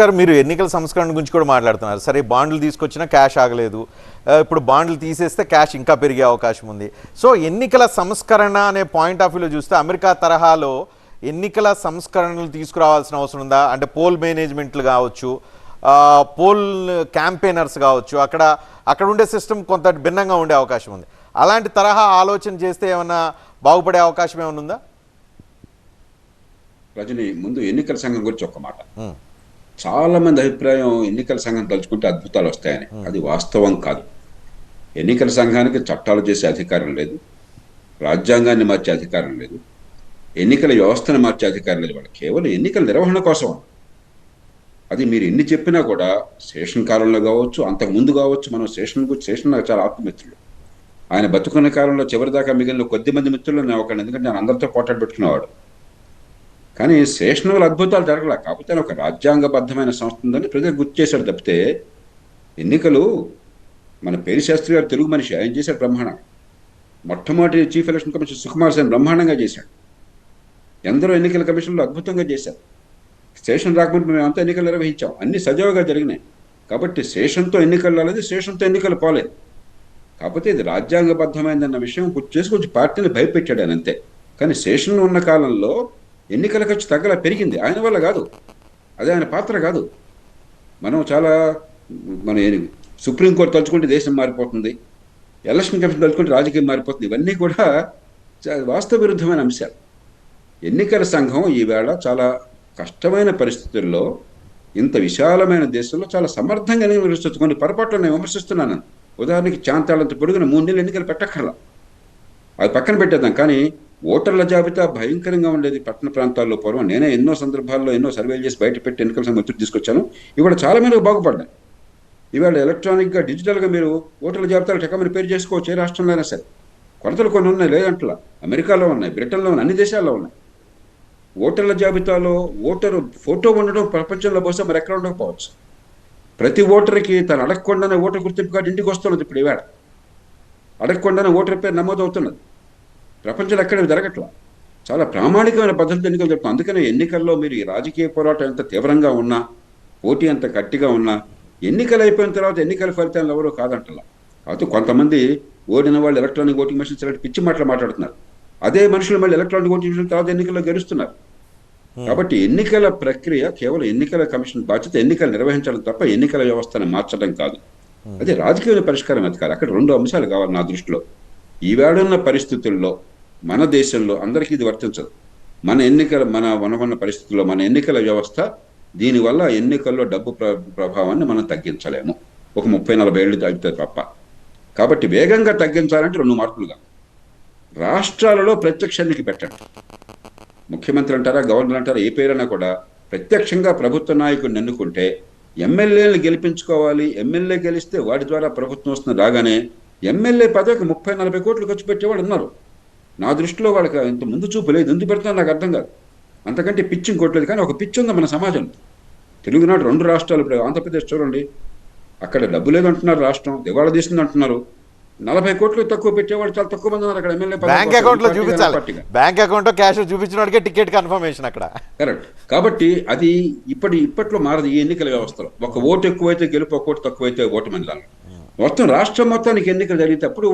గారు మీరు ఎన్నికల సంస్కరణ గురించి కూడా మాట్లాడుతున్నారు. సరే బాండ్లు తీసుకొచ్చినా క్యాష్ ఆగలేదు. ఇప్పుడు బాండ్లు తీసేస్తే క్యాష్ ఇంకా పెరిగే అవకాశం ఉంది. సో ఎన్నికల సంస్కరణ అనే పాయింట్ ఆఫ్ వ్యూలో చూస్తే అమెరికా తరహాలో ఎన్నికల సంస్కరణలు తీసుకురావాల్సిన అవసరం ఉందా? అంటే పోల్ మేనేజ్మెంట్లు కావచ్చు పోల్ క్యాంపెయినర్స్ కావచ్చు అక్కడ అక్కడ ఉండే సిస్టమ్ కొంత భిన్నంగా ఉండే అవకాశం ఉంది. అలాంటి తరహా ఆలోచన చేస్తే ఏమన్నా బాగుపడే అవకాశం ఏమైనా ఉందా? రజని ముందు ఎన్నికల సంఘం గురించి ఒక మాట. చాలా మంది అభిప్రాయం ఎన్నికల సంఘం తలుచుకుంటే అద్భుతాలు వస్తాయని. అది వాస్తవం కాదు. ఎన్నికల సంఘానికి చట్టాలు చేసే అధికారం లేదు. రాజ్యాంగాన్ని మార్చే అధికారం లేదు. ఎన్నికల వ్యవస్థను మార్చే అధికారం లేదు. వాళ్ళు కేవలం ఎన్నికల నిర్వహణ కోసం. అది మీరు ఎన్ని చెప్పినా కూడా శేషన్ కాలంలో కావచ్చు అంతకు ముందు కావచ్చు మనం శేషన్ గురించి శేషన్ నాకు చాలా ఆత్మమిత్రుడు. ఆయన బతుకున్న కాలంలో చివరిదాకా మిగిలిన కొద్ది మంది మిత్రులు నేను ఒకడు ఎందుకంటే నేను అందరితో పోటాడు పెట్టుకునేవాడు. కానీ శేషణుల అద్భుతాలు జరగలే. కాకపోతే ఒక రాజ్యాంగబద్ధమైన సంస్థ ఉందని ప్రజలు గుర్తు చేశారు తప్పితే ఎన్నికలు మన పేరు శాస్త్రి గారు తెలుగు మనిషి ఆయన చేశాడు బ్రహ్మాండంగా. మొట్టమొదటి chief election commission Sukumar Sen బ్రహ్మాండంగా చేశాడు. ఎందరో ఎన్నికల కమిషన్లు అద్భుతంగా చేశారు. స్టేషన్ రాకముందు మేము అంతా ఎన్నికలు నిర్వహించాం. అన్ని సజావుగా జరిగినాయి. కాబట్టి శేషంతో ఎన్నికలు రాలేదు శేషంతో ఎన్నికలు పోలేదు. కాకపోతే ఇది రాజ్యాంగబద్ధమైందన్న విషయం గుర్తు చేసి కొంచెం పార్టీని భయపెట్టాడు అంతే. కానీ శేషన్ ఉన్న కాలంలో ఎన్నికల ఖర్చు తగ్గల పెరిగింది. ఆయన వల్ల కాదు. అదే ఆయన పాత్ర కాదు. మనం చాలా మన సుప్రీంకోర్టు తలుచుకుంటే దేశం మారిపోతుంది. ఎలక్షన్ కమిషన్ తలుచుకుంటే రాజకీయం మారిపోతుంది. ఇవన్నీ కూడా వాస్తవ విరుద్ధమైన అంశాలు. ఎన్నికల సంఘం ఈవేళ చాలా కష్టమైన పరిస్థితుల్లో ఇంత విశాలమైన దేశంలో చాలా సమర్థంగా విమర్శిస్తుంది కొన్ని పొరపాట్లు నేను విమర్శిస్తున్నాను. ఉదాహరణకి చాంతాళంత పొడుగున మూడు నెలలు ఎన్నికలు పెట్టక్కర్లా. అది పక్కన పెట్టేద్దాం. కానీ ఓటర్ల జాబితా భయంకరంగా ఉండేది పట్టణ ప్రాంతాల్లో పూర్వం. నేనే ఎన్నో సందర్భాల్లో ఎన్నో సర్వేలు చేసి బయట పెట్టి ఎన్నికల సంఘం తీసుకొచ్చాను. ఇవాళ చాలా మంది బాగుపడ్డాయి. ఇవాళ ఎలక్ట్రానిక్గా డిజిటల్గా మీరు ఓటర్ల జాబితాలు టెక్కమని పేరు చేసుకోవచ్చు ఏ రాష్ట్రంలో అయినా సరే. కొరతలు కొన్ని ఉన్నాయి లేదంటలా. అమెరికాలో ఉన్నాయి బ్రిటన్లో ఉన్నాయి అన్ని దేశాల్లో ఉన్నాయి. ఓటర్ల జాబితాలో ఓటరు ఫోటో ఉండడం ప్రపంచంలో బహుశా మరి ఎక్కడ ఉండకపోవచ్చు. ప్రతి ఓటర్కి తను అడగకుండానే ఓటర్ గుర్తింపు కార్డు ఇంటికి వస్తున్నది ఇప్పుడు ఇవాళ అడగకుండానే ఓటర్ పేరు నమోదు అవుతున్నది ప్రపంచంలో ఎక్కడ జరగట్లా? చాలా ప్రామాణికమైన పద్ధతి ఎన్నికలు చెప్తాం అందుకనే ఎన్నికల్లో మీరు ఈ రాజకీయ పోరాటం ఎంత తీవ్రంగా ఉన్నా పోటీ ఎంత గట్టిగా ఉన్నా ఎన్నికలు అయిపోయిన తర్వాత ఎన్నికల ఫలితాలు ఎవరో కాదంటలా. కాకపోతే కొంతమంది ఓడిన వాళ్ళు ఎలక్ట్రానిక్ ఓటింగ్ మెషిన్స్ ఇలాంటి పిచ్చి మాటలు మాట్లాడుతున్నారు. అదే మనుషులు మళ్ళీ ఎలక్ట్రానిక్ ఓటింగ్ మెషిన్ తర్వాత ఎన్నికల్లో గెలుస్తున్నారు. కాబట్టి ఎన్నికల ప్రక్రియ కేవలం ఎన్నికల కమిషన్ బాధ్యత ఎన్నికలు నిర్వహించడం తప్ప ఎన్నికల వ్యవస్థను మార్చడం కాదు. అది రాజకీయ పరిష్కారం ఎతకాలి అక్కడ రెండు అంశాలు కావాలి నా దృష్టిలో. ఈవేడున్న పరిస్థితుల్లో మన దేశంలో అందరికీ ఇది వర్తించదు. మన ఎన్నికల మన మనకున్న పరిస్థితుల్లో మన ఎన్నికల వ్యవస్థ దీనివల్ల ఎన్నికల్లో డబ్బు ప్రభావాన్ని మనం తగ్గించలేము. ఒక ముప్పై నలభై ఏళ్ళు తగ్గుతుంది తప్ప. కాబట్టి వేగంగా తగ్గించాలంటే రెండు మార్పులుగా రాష్ట్రాలలో ప్రత్యక్ష ఎన్నిక పెట్టండి. ముఖ్యమంత్రి అంటారా గవర్నర్ అంటారా ఏ పేరైనా కూడా ప్రత్యక్షంగా ప్రభుత్వ నాయకుడిని ఎన్నుకుంటే ఎమ్మెల్యేలను గెలిపించుకోవాలి. ఎమ్మెల్యే గెలిస్తే వాడి ద్వారా ప్రభుత్వం వస్తుంది రాగానే ఎమ్మెల్యే పదవికి ముప్పై నలభై కోట్లు ఖర్చు పెట్టేవాడు ఉన్నారు. నా దృష్టిలో వాళ్ళకి ఇంత ముందు చూపు లేదు. ఎందుకు పెడుతున్నా నాకు అర్థం కాదు. అంతకంటే పిచ్చి ఇంకోట్లేదు కానీ ఒక పిచ్చి ఉంది మన సమాజంలో తెలుగునాడు రెండు రాష్ట్రాలు ఇప్పుడు ఆంధ్రప్రదేశ్ చూడండి. అక్కడ డబ్బు లేదంటున్నారు రాష్ట్రం. దివాళా తీసింది అంటున్నారు. నలభై కోట్లు తక్కువ పెట్టేవాడు చాలా తక్కువ మంది ఉన్నారు అక్కడ ఎమ్మెల్యే బ్యాంక్. అకౌంట్లో చూపించాలి. బ్యాంక్ అకౌంట్ క్యాష్ చూపించిన వాడికే టికెట్ కన్ఫర్మేషన్ అక్కడ. కరెక్ట్. కాబట్టి అది ఇప్పటి ఇప్పట్లో మారదు ఈ ఎన్నికల వ్యవస్థలో. ఒక ఓటు ఎక్కువైతే గెలుపు ఒక ఓటు తక్కువైతే ఓటు మంది మొత్తం రాష్ట్రం మొత్తానికి ఎన్నికలు జరిగితే అప్పుడు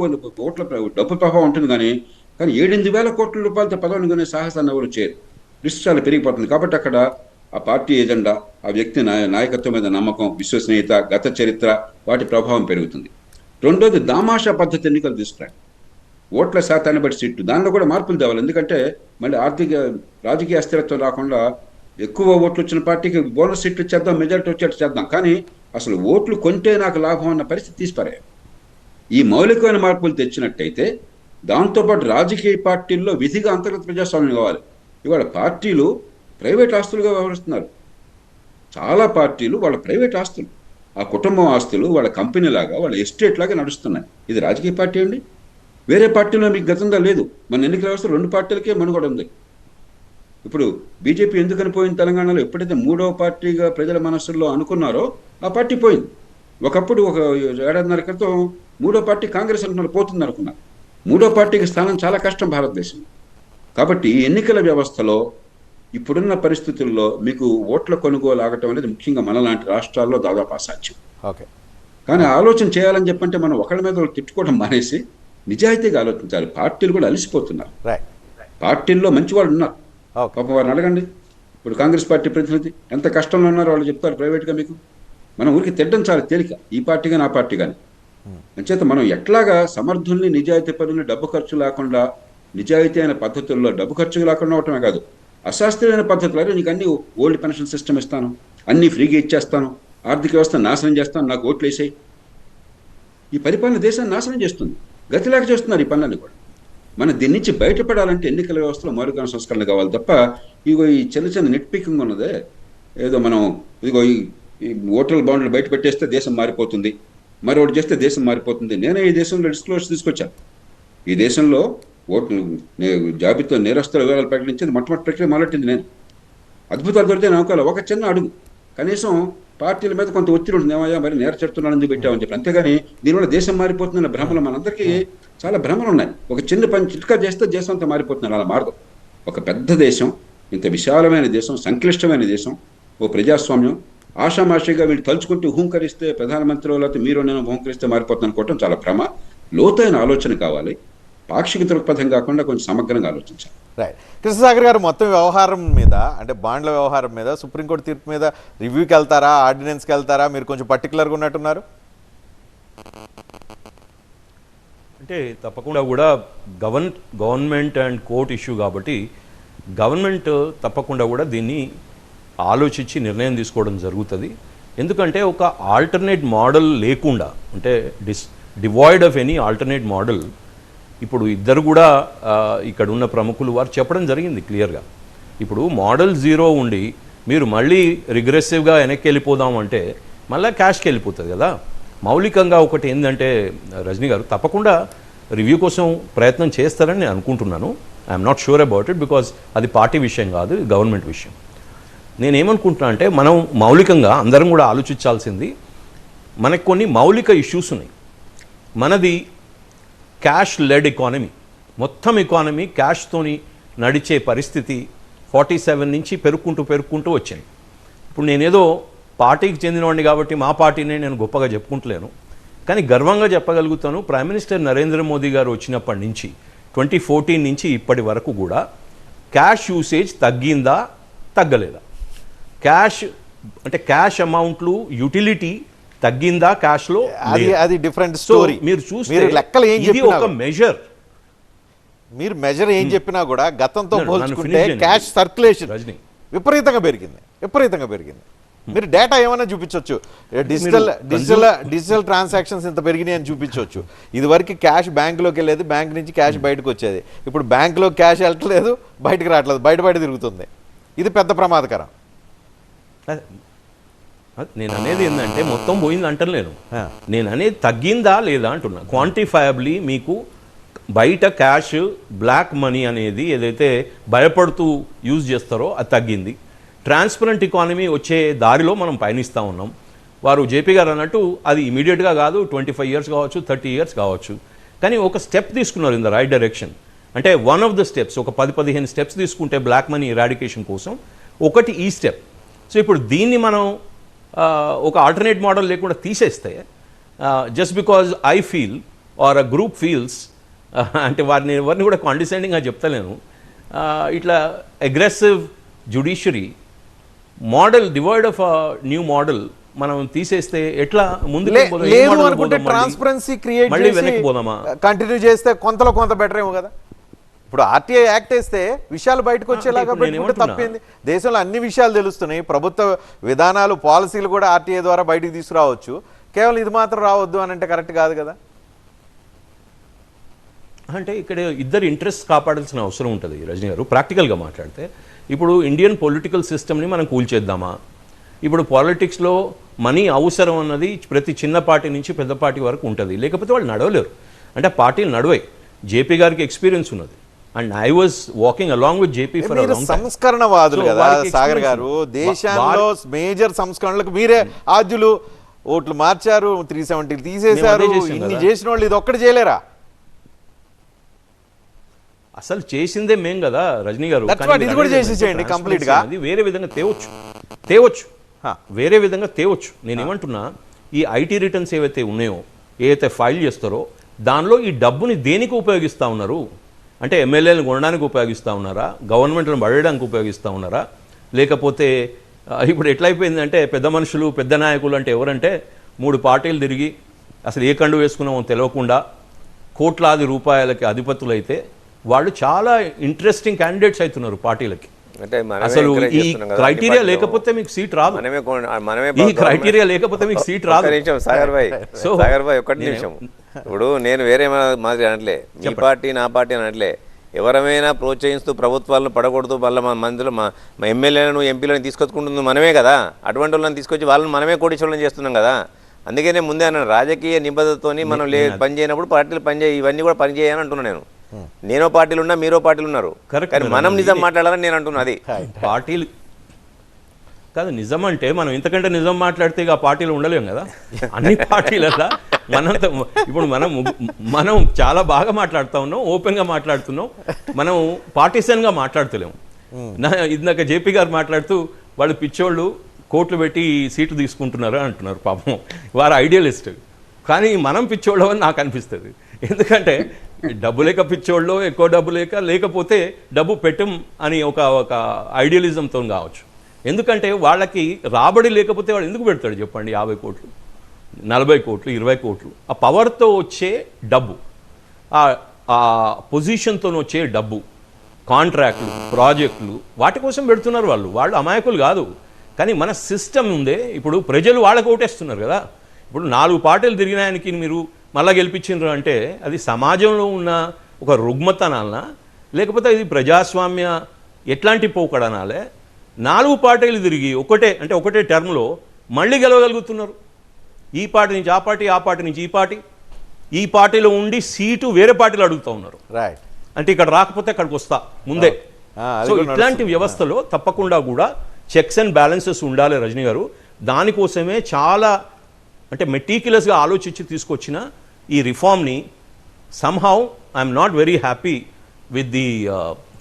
ఓట్ల డబ్బు ప్రభావం ఉంటుంది. కానీ కానీ ఏడెనిమిది వేల కోట్ల రూపాయలతో పదవిని కొనే సాహసాన్ని ఎవరు చేయరు. రిస్క్ చాలా పెరిగిపోతుంది కాబట్టి అక్కడ ఆ పార్టీ ఎజెండా ఆ వ్యక్తి నాయ నాయకత్వం మీద నమ్మకం విశ్వసనీయత గత చరిత్ర వాటి ప్రభావం పెరుగుతుంది. రెండోది దామాషా పద్ధతి ఎన్నికలు తీసుకురండి ఓట్ల శాతాన్ని బట్టి సీట్లు. దానిలో కూడా మార్పులు తేవాలి. ఎందుకంటే మళ్ళీ ఆర్థిక రాజకీయ అస్థిరత్వం రాకుండా ఎక్కువ ఓట్లు వచ్చిన పార్టీకి బోనస్ సీట్లు చేద్దాం మెజారిటీ వచ్చేట్టు చేద్దాం. కానీ అసలు ఓట్లు కొంటే నాకు లాభం అన్న పరిస్థితి తీసిపారే ఈ మౌలికమైన మార్పులు తెచ్చినట్టయితే దాంతోపాటు రాజకీయ పార్టీల్లో విధిగా అంతర్గత ప్రజాస్వామ్యం కావాలి. ఇవాళ పార్టీలు ప్రైవేట్ ఆస్తులుగా వ్యవహరిస్తున్నారు. చాలా పార్టీలు వాళ్ళ ప్రైవేట్ ఆస్తులు ఆ కుటుంబం ఆస్తులు వాళ్ళ కంపెనీ లాగా వాళ్ళ ఎస్టేట్ లాగా నడుస్తున్నాయి. ఇది రాజకీయ పార్టీ అండి? వేరే పార్టీలో మీకు గతంగా లేదు. మన ఎన్నికల వ్యవస్థ రెండు పార్టీలకే మనుగడ ఉంది. ఇప్పుడు బీజేపీ ఎందుకని పోయింది తెలంగాణలో? ఎప్పుడైతే మూడవ పార్టీగా ప్రజల మనస్సుల్లో అనుకున్నారో ఆ పార్టీ పోయింది. ఒకప్పుడు ఒక ఏడాదిన్నర క్రితం మూడో పార్టీ కాంగ్రెస్ అనుకున్నారు పోతుంది అనుకున్నారు. మూడో పార్టీకి స్థానం చాలా కష్టం భారతదేశం. కాబట్టి ఎన్నికల వ్యవస్థలో ఇప్పుడున్న పరిస్థితుల్లో మీకు ఓట్ల కొనుగోలు ఆగటం అనేది ముఖ్యంగా మనలాంటి రాష్ట్రాల్లో దాదాపు అసాధ్యం. ఓకే. కానీ ఆలోచన చేయాలని చెప్పంటే మనం ఒకళ్ళ మీద తిట్టుకోవడం మానేసి నిజాయితీగా ఆలోచించాలి. పార్టీలు కూడా అలసిపోతున్నారు. రైట్ పార్టీల్లో మంచి వాళ్ళు ఉన్నారు పాప వారిని అడగండి. ఇప్పుడు కాంగ్రెస్ పార్టీ ప్రతినిధి ఎంత కష్టంలో ఉన్నారో వాళ్ళు చెప్తారు ప్రైవేట్గా మీకు. మనం ఊరికి తిట్టడం చాలా తేలిక. ఈ పార్టీ కానీ ఆ పార్టీ కానీ. అంచేత మనం ఎట్లాగా సమర్థుల్ని నిజాయితీ పనులు డబ్బు ఖర్చు లేకుండా నిజాయితీ అయిన పద్ధతుల్లో డబ్బు ఖర్చు లేకుండా అవటమే కాదు అశాస్త్రీయమైన పద్ధతులు అరే నీకు అన్ని ఓల్డ్ పెన్షన్ సిస్టమ్ ఇస్తాను అన్ని ఫ్రీగా ఇచ్చేస్తాను ఆర్థిక వ్యవస్థ నాశనం చేస్తాను నాకు ఓట్లు వేసాయి. ఈ పరిపాలన దేశాన్ని నాశనం చేస్తుంది గతిలేక చేస్తున్నారు ఈ పనులన్నీ కూడా. మనం దీని నుంచి బయటపడాలంటే ఎన్నికల వ్యవస్థలో మౌలిక సంస్కరణ కావాలి తప్ప ఇగో ఈ చిన్న చిన్న నెట్ పికింగ్ ఉన్నదే ఏదో మనం ఇదిగో ఈ ఈ ఓటర్ల బాండ్లు బయట పెట్టేస్తే దేశం మారిపోతుంది. మరి ఒకటి చేస్తే దేశం మారిపోతుంది. నేనే ఈ దేశంలో డిస్క్లోజర్ తీసుకొచ్చాను ఈ దేశంలో ఓట్లు నే- జాబితా నేరస్తుల వివరాలు ప్రకటించింది మొట్టమొదటి ప్రక్రియ మొదలెట్టింది నేను. అద్భుతాలు దొరికితే నమ్మకాలు ఒక చిన్న అడుగు. కనీసం పార్టీల మీద కొంత ఒత్తిడి ఉంటుంది. ఏమయ్యా మరి నేర చడుతున్నాను ఎందుకు పెట్టామని చెప్పి. అంతేగాని దీనివల్ల దేశం మారిపోతుందన్న భ్రమలు మనందరికీ చాలా భ్రమలు ఉన్నాయి. ఒక చిన్న పని చిట్కా చేస్తే దేశం అంతా మారిపోతుంది. అలా మారదు. ఒక పెద్ద దేశం ఇంత విశాలమైన దేశం సంక్లిష్టమైన దేశం ఓ ప్రజాస్వామ్యం ఆషామాషిగా వీళ్ళు తలుచుకుంటూ హూంకరిస్తే ప్రధానమంత్రి లేకపోతే మీరు నేను హూంకరిస్తే మారిపోతుంది అనుకోవటం చాలా భ్రమ. లోతైన ఆలోచన కావాలి. పాక్షిక దృక్పథం కాకుండా కొంచెం సమగ్రంగా ఆలోచించాలి. రైట్ కృష్ణసాగర్ గారు మొత్తం వ్యవహారం మీద అంటే బాండ్ల వ్యవహారం మీద సుప్రీంకోర్టు తీర్పు మీద రివ్యూకి వెళ్తారా ఆర్డినెన్స్కి వెళ్తారా? మీరు కొంచెం పర్టికులర్గా ఉన్నట్టున్నారు? అంటే తప్పకుండా కూడా govern government and court issue కాబట్టి గవర్నమెంట్ తప్పకుండా కూడా దీన్ని ఆలోచించి నిర్ణయం తీసుకోవడం జరుగుతుంది. ఎందుకంటే ఒక ఆల్టర్నేట్ మోడల్ లేకుండా అంటే డిస్ devoid of any alternate model ఇప్పుడు ఇద్దరు కూడా ఇక్కడ ఉన్న ప్రముఖులు వారు చెప్పడం జరిగింది క్లియర్గా. ఇప్పుడు మోడల్ జీరో ఉండి మీరు మళ్ళీ రిగ్రెసివ్గా వెనక్కి వెళ్ళిపోదాం అంటే మళ్ళీ క్యాష్కి వెళ్ళిపోతుంది కదా. మౌలికంగా ఒకటి ఏంటంటే రజనీ గారు తప్పకుండా రివ్యూ కోసం ప్రయత్నం చేస్తారని నేను అనుకుంటున్నాను. I'm not sure about it because అది పార్టీ విషయం కాదు గవర్నమెంట్ విషయం. నేనేమనుకుంటున్నా అంటే మనం మౌలికంగా అందరం కూడా ఆలోచించాల్సింది మనకు కొన్ని మౌలిక ఇష్యూస్ ఉన్నాయి. మనది క్యాష్ లెడ్ ఎకానమీ మొత్తం ఎకానమీ క్యాష్తోని నడిచే పరిస్థితి ఫార్టీ సెవెన్ నుంచి పెరుక్కుంటూ పెరుక్కుంటూ వచ్చింది. ఇప్పుడు నేనేదో పార్టీకి చెందినవాడిని కాబట్టి మా పార్టీనే నేను గొప్పగా చెప్పుకుంటలేను. కానీ గర్వంగా చెప్పగలుగుతాను ప్రైమ్ మినిస్టర్ నరేంద్ర మోదీ గారు వచ్చినప్పటి నుంచి ట్వంటీ ఫోర్టీన్ నుంచి ఇప్పటి వరకు కూడా క్యాష్ యూసేజ్ తగ్గిందా తగ్గలేదా? క్యాష్ అంటే క్యాష్ అమౌంట్లు యుటిలిటీ తగ్గిందా క్యాష్లో? అది అది డిఫరెంట్ స్టోరీ మీరు చూస్తే లెక్కలు ఏం ఇది చెప్పినా ఒక మెజర్ మీరు మెజర్ ఏం చెప్పినా కూడా గతంతో పోల్చుకుంటే. Cash circulation Rajani. విపరీతంగా పెరిగింది. విపరీతంగా పెరిగింది. మీరు డేటా ఏమైనా చూపించవచ్చు డిజిటల్ డిజిటల్ డిజిటల్ ట్రాన్సాక్షన్స్ ఇంత పెరిగినాయి అని చూపించవచ్చు ఇది వరకు క్యాష్ బ్యాంకులోకి వెళ్ళేది బ్యాంక్ నుంచి క్యాష్ బయటకు వచ్చేది. ఇప్పుడు బ్యాంకులో క్యాష్ వెళ్ళట్లేదు బయటకు రావట్లేదు బయట బయట తిరుగుతుంది. ఇది పెద్ద ప్రమాదకరం. నేను అనేది ఏంటంటే మొత్తం పోయింది అంటలేను. నేను. అనేది తగ్గిందా లేదా అంటున్నా. క్వాంటిఫైయబ్లీ మీకు బయట క్యాష్ బ్లాక్ మనీ అనేది ఏదైతే భయపడుతూ యూజ్ చేస్తారో అది తగ్గింది. ట్రాన్స్పరెంట్ ఎకానమీ వచ్చే దారిలో మనం పయనిస్తూ ఉన్నాం. వారు జేపీ గారు అన్నట్టు అది ఇమీడియట్గా కాదు ట్వంటీ ఫైవ్ ఇయర్స్ కావచ్చు థర్టీ ఇయర్స్ కావచ్చు. కానీ ఒక స్టెప్ తీసుకున్నారు ఇన్ ద రైట్ డైరెక్షన్ అంటే వన్ ఆఫ్ ద స్టెప్స్ ఒక పది పదిహేను స్టెప్స్ తీసుకుంటే బ్లాక్ మనీ ఇరాడికేషన్ కోసం ఒకటి ఈ స్టెప్ సో ఇప్పుడు దీన్ని మనం ఒక ఆల్టర్నేట్ మోడల్ లేకుండా తీసేస్తే just because I feel or a group feels అంటే వారిని ఎవరిని కూడా కాండిసెండింగ్గా చెప్తలేను. ఇట్లా aggressive judiciary model divide of new model మనం తీసేస్తే ఎట్లా మళ్ళీ? ట్రాన్స్పరెన్సీ క్రియేట్ మళ్ళీ వెనక్కి పోదామా? కంటిన్యూ చేస్తే కొంతలో కొంత బెటర్ ఏమో కదా. ఇప్పుడు ఆర్టీఐ యాక్ట్ వేస్తే విషయాలు బయటకు వచ్చేలాగా పెట్టుకుంటే? తప్పేంది? దేశంలో అన్ని విషయాలు తెలుస్తున్నాయి. ప్రభుత్వ విధానాలు పాలసీలు కూడా ఆర్టీఐ ద్వారా బయటకు తీసుకురావచ్చు. కేవలం ఇది మాత్రం రావద్దు అని అంటే కరెక్ట్ కాదు కదా? అంటే ఇక్కడ ఇద్దరు ఇంట్రెస్ట్ కాపాడాల్సిన అవసరం ఉంటుంది రజనీ గారు. ప్రాక్టికల్గా మాట్లాడితే ఇప్పుడు ఇండియన్ పొలిటికల్ సిస్టమ్ని మనం కూల్చేద్దామా ఇప్పుడు పాలిటిక్స్లో మనీ అవసరం అన్నది ప్రతి చిన్న పార్టీ నుంచి పెద్ద పార్టీ వరకు ఉంటుంది. లేకపోతే వాళ్ళు నడవలేరు. అంటే పార్టీలు నడవాయి జేపీ గారికి ఎక్స్పీరియన్స్ ఉన్నది. And I was walking along with JP for సంస్కరణవాదులు కదా సాగర్ గారు. దేశంలో మేజర్ సంస్కరణలకు మీరే ఆద్యులు. ఓట్లు మార్చారు త్రీ సెవెంటీ తీసేశారు. అదే ఇన్ని. చేసిన వాళ్ళు ఇది ఒక్కటి చేయలేరా? అసలు చేసిందే మేం కదా రజనీ గారు. ఇది కూడా చేసేసేయండి complete గా. అనేది వేరే విధంగా తేవచ్చు. తేవచ్చు. వేరే విధంగా తేవచ్చు. నేను ఏమంటున్నా ఈ ఐటీ రిటర్న్స్ ఏవైతే ఉన్నాయో ఏవైతే ఫైల్ చేస్తారో దానిలో ఈ డబ్బుని దేనికి ఉపయోగిస్తూ ఉన్నారు? అంటే ఎమ్మెల్యేలను కొనడానికి ఉపయోగిస్తూ ఉన్నారా? గవర్నమెంట్లను పడడానికి ఉపయోగిస్తూ ఉన్నారా? లేకపోతే ఇప్పుడు ఎట్లయిపోయిందంటే పెద్ద మనుషులు పెద్ద నాయకులు అంటే ఎవరంటే మూడు పార్టీలు తిరిగి అసలు ఏ కండు వేసుకున్నామో తెలియకుండా కోట్లాది రూపాయలకి అధిపతులైతే వాళ్ళు చాలా ఇంట్రెస్టింగ్ క్యాండిడేట్స్ అవుతున్నారు పార్టీలకి. అంటే అసలు ఈ క్రైటీరియా లేకపోతే మీకు సీట్ రాదు. మనమే మనమే ఈ క్రైటీరియా లేకపోతే మీకు సీట్ రాదు. ఒక్క నిమిషం సాగర్ భాయ్ So, సాగర్ భాయ్ ఒక్కటి నేను- నిమిషం. ఇప్పుడు నేను వేరే మాదిరి అనట్లే. మీ పార్టీ నా పార్టీ అనట్లే. ఎవరమైనా ప్రోత్సహిస్తూ ప్రభుత్వాలను పడగొడుతూ మళ్ళీ మా మందులు మా ఎమ్మెల్యేలను ఎంపీలను తీసుకొచ్చుకుంటుంది మనమే కదా. అటువంటి వాళ్ళని తీసుకొచ్చి వాళ్ళని మనమే కోటీశ్వరులను చేస్తున్నాం కదా. అందుకనే ముందే అన్నాను రాజకీయ నిబద్ధతతోని మనం లే పని చేయనప్పుడు పార్టీలు పని చేయ ఇవన్నీ కూడా పని చేయని అంటున్నాను నేను. నేనో పార్టీలు ఉన్నా మీరో పార్టీలు ఉన్నారు కానీ మనం నిజం. మాట్లాడాలని నేను అంటున్నా అది. పార్టీలు కాదు నిజం అంటే మనం ఇంతకంటే నిజం మాట్లాడితే ఇక ఆ పార్టీలు ఉండలేం కదా. అన్ని పార్టీలలో మనంత ఇప్పుడు మనం మనం చాలా బాగా మాట్లాడుతూ ఉన్నాం ఓపెన్గా మాట్లాడుతున్నాం మనం పార్టీసన్గా మాట్లాడుతలేము నా ఇందాక జేపీ గారు మాట్లాడుతూ వాళ్ళు పిచ్చోళ్ళు కోట్లు పెట్టి సీట్లు తీసుకుంటున్నారు అంటున్నారు పాపం. వారు ఐడియలిస్ట్ కానీ మనం పిచ్చోళ్ళు అని నాకు అనిపిస్తుంది. ఎందుకంటే డబ్బు లేక పిచ్చోళ్ళు ఎక్కువ డబ్బు లేక లేకపోతే డబ్బు పెట్టం అని ఒక ఒక ఐడియలిజంతో కావచ్చు. ఎందుకంటే వాళ్ళకి రాబడి లేకపోతే వాడు ఎందుకు పెడతాడు చెప్పండి? యాభై కోట్లు నలభై కోట్లు ఇరవై కోట్లు. ఆ పవర్తో వచ్చే డబ్బు ఆ- పొజిషన్తో వచ్చే డబ్బు కాంట్రాక్ట్లు ప్రాజెక్టులు వాటి కోసం పెడుతున్నారు వాళ్ళు. వాళ్ళు అమాయకులు కాదు. కానీ మన సిస్టమ్ ఉందే. ఇప్పుడు ప్రజలు వాళ్ళకు ఓటేస్తున్నారు కదా. ఇప్పుడు నాలుగు పార్టీలు తిరిగినాయనికి మీరు మళ్ళా గెలిపించిండ్రు అంటే అది సమాజంలో ఉన్న ఒక రుగ్మతనాలనా? లేకపోతే ఇది ప్రజాస్వామ్య ఎట్లాంటి పోకడనాలే? నాలుగు పార్టీలు తిరిగి ఒకటే అంటే ఒకటే టర్మ్లో మళ్ళీ గెలవగలుగుతున్నారు. ఈ పార్టీ నుంచి ఆ పార్టీ ఆ పార్టీ నుంచి ఈ పార్టీ. ఈ పార్టీలో ఉండి సీటు వేరే పార్టీలు అడుగుతూ ఉన్నారు. రైట్ అంటే ఇక్కడ రాకపోతే అక్కడికి వస్తా. ముందే. ఆ, అది సో ఇట్లాంటి. వ్యవస్థలో తప్పకుండా కూడా చెక్స్ అండ్ బ్యాలెన్సెస్ ఉండాలి రజనీ గారు. దానికోసమే చాలా అంటే మెటీక్యులస్గా ఆలోచించి తీసుకొచ్చిన ఈ రిఫార్మ్ని somehow I'm not very happy with the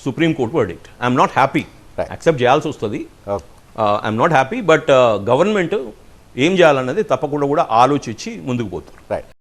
supreme court verdict I'm not happy. Accept చేయాల్సి వస్తుంది. I'm not happy but government ఏం చేయాలన్నది తప్పకుండా కూడా ఆలోచించి ముందుకు పోతారు. రైట్